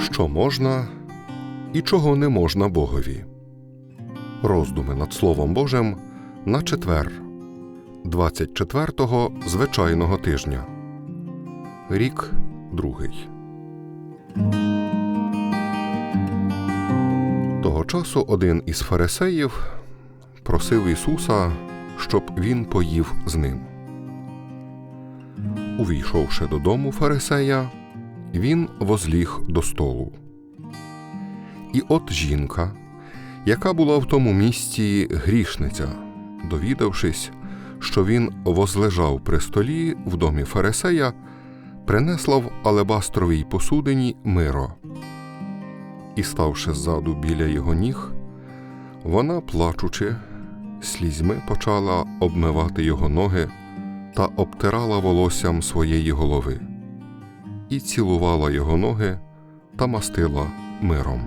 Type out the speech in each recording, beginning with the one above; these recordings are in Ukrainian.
Що можна і чого не можна Богові. Роздуми над Словом Божим на четвер, 24-го звичайного тижня. Рік другий. Того часу один із фарисеїв просив Ісуса, щоб він поїв з ним. Увійшовши додому фарисея, він возліг до столу. І от жінка, яка була в тому місті грішниця, довідавшись, що він возлежав при столі в домі фарисея, принесла в алебастровій посудині миро. І, ставши ззаду біля його ніг, вона, плачучи, слізьми почала обмивати його ноги та обтирала волоссям своєї голови, і цілувала його ноги та мастила миром.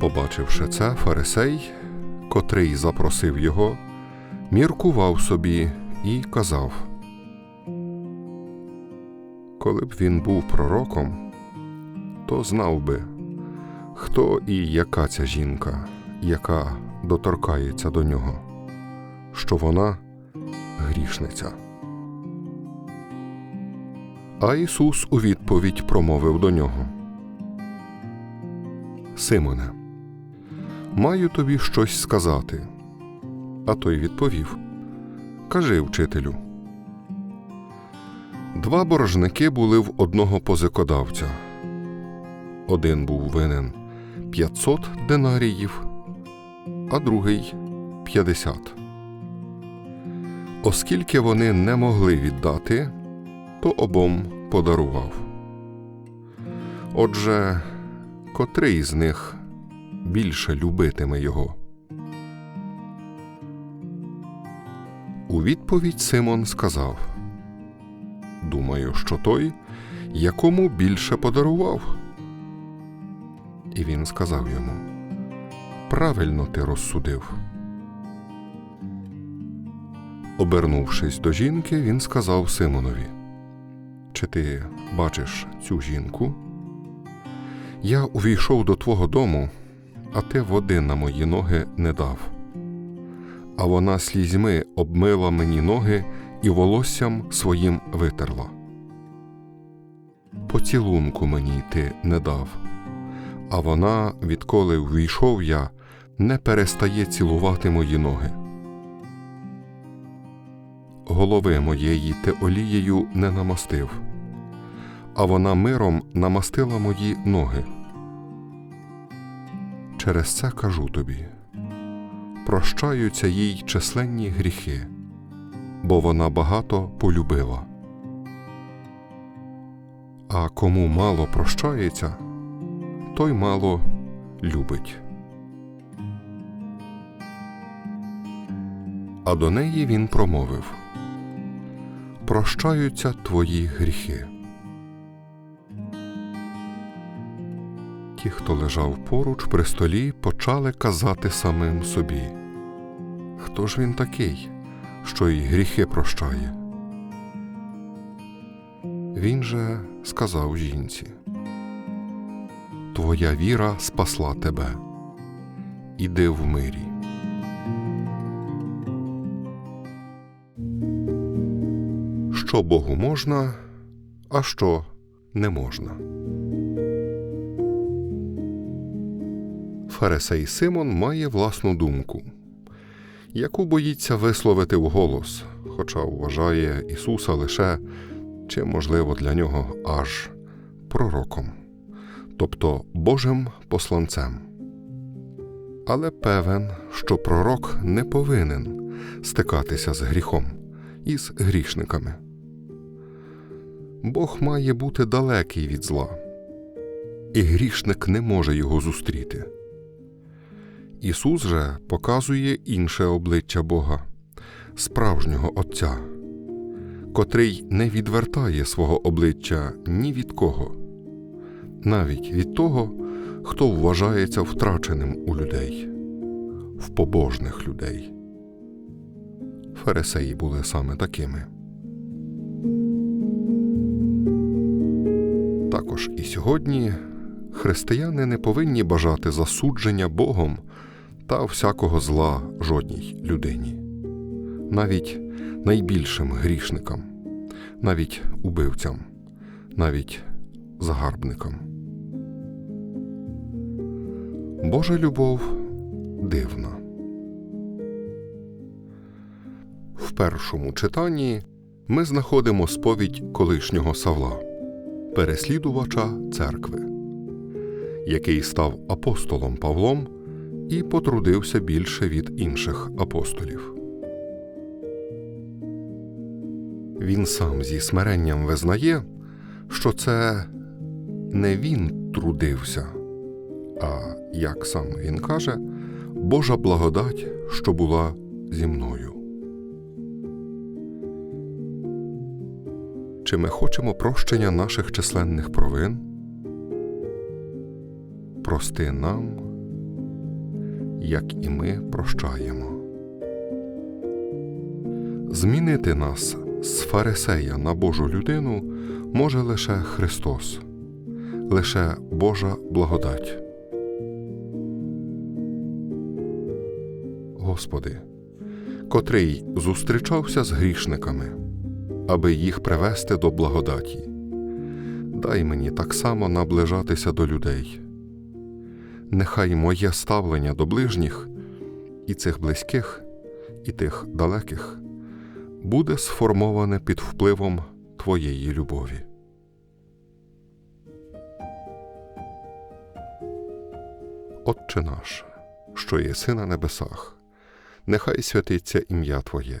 Побачивши це, фарисей, котрий запросив його, міркував собі і казав: Коли б він був пророком, то знав би, хто і яка ця жінка, яка доторкається до нього, що вона грішниця. А Ісус у відповідь промовив до нього: Симоне, маю тобі щось сказати. А той відповів: Кажи, вчителю. Два боржники були в одного позикодавця. Один був винен 500 динаріїв, а другий 50. Оскільки вони не могли віддати, то обом подарував. Отже, котрий з них більше любитиме його? У відповідь Симон сказав: Думаю, що той, якому більше подарував. І він сказав йому: Правильно ти розсудив. Обернувшись до жінки, він сказав Симонові: Чи ти бачиш цю жінку? Я увійшов до твого дому, а ти води на мої ноги не дав. А вона слізьми обмила мені ноги і волоссям своїм витерла. Поцілунку мені ти не дав, а вона, відколи ввійшов я, не перестає цілувати мої ноги. Голови моєї ти олією не намастив, а вона миром намастила мої ноги. Через це кажу тобі прощаються їй численні гріхи, бо вона багато полюбила. А кому мало прощається, той мало любить. А до неї він промовив Прощаються твої гріхи. Ті, хто лежав поруч при столі, почали казати самим собі Хто ж він такий, що й гріхи прощає? Він же сказав жінці Твоя віра спасла тебе. Іди в мирі. Що Богу можна, а що не можна. Фарисей Симон має власну думку, яку боїться висловити вголос, хоча вважає Ісуса лише чи, можливо, для нього аж пророком, тобто Божим посланцем. Але певен, що пророк не повинен стикатися з гріхом і з грішниками. Бог має бути далекий від зла, і грішник не може його зустріти. Ісус же показує інше обличчя Бога, справжнього Отця, котрий не відвертає свого обличчя ні від кого, навіть від того, хто вважається втраченим у людей, в побожних людей. Фарисеї були саме такими. Сьогодні християни не повинні бажати засудження Богом та всякого зла жодній людині, навіть найбільшим грішникам, навіть убивцям, навіть загарбникам. Божа любов дивна. В першому читанні ми знаходимо сповідь колишнього Савла, переслідувача церкви, який став апостолом Павлом і потрудився більше від інших апостолів. Він сам зі смиренням визнає, що це не він трудився, а, як сам він каже, Божа благодать, що була зі мною. Чи ми хочемо прощення наших численних провин? Прости нам, як і ми прощаємо. Змінити нас з фарисея на Божу людину може лише Христос, лише Божа благодать. Господи, котрий зустрічався з грішниками, аби їх привести до благодаті. Дай мені так само наближатися до людей. Нехай моє ставлення до ближніх, і цих близьких, і тих далеких, буде сформоване під впливом Твоєї любові. Отче наш, що єси на небесах, нехай святиться ім'я Твоє,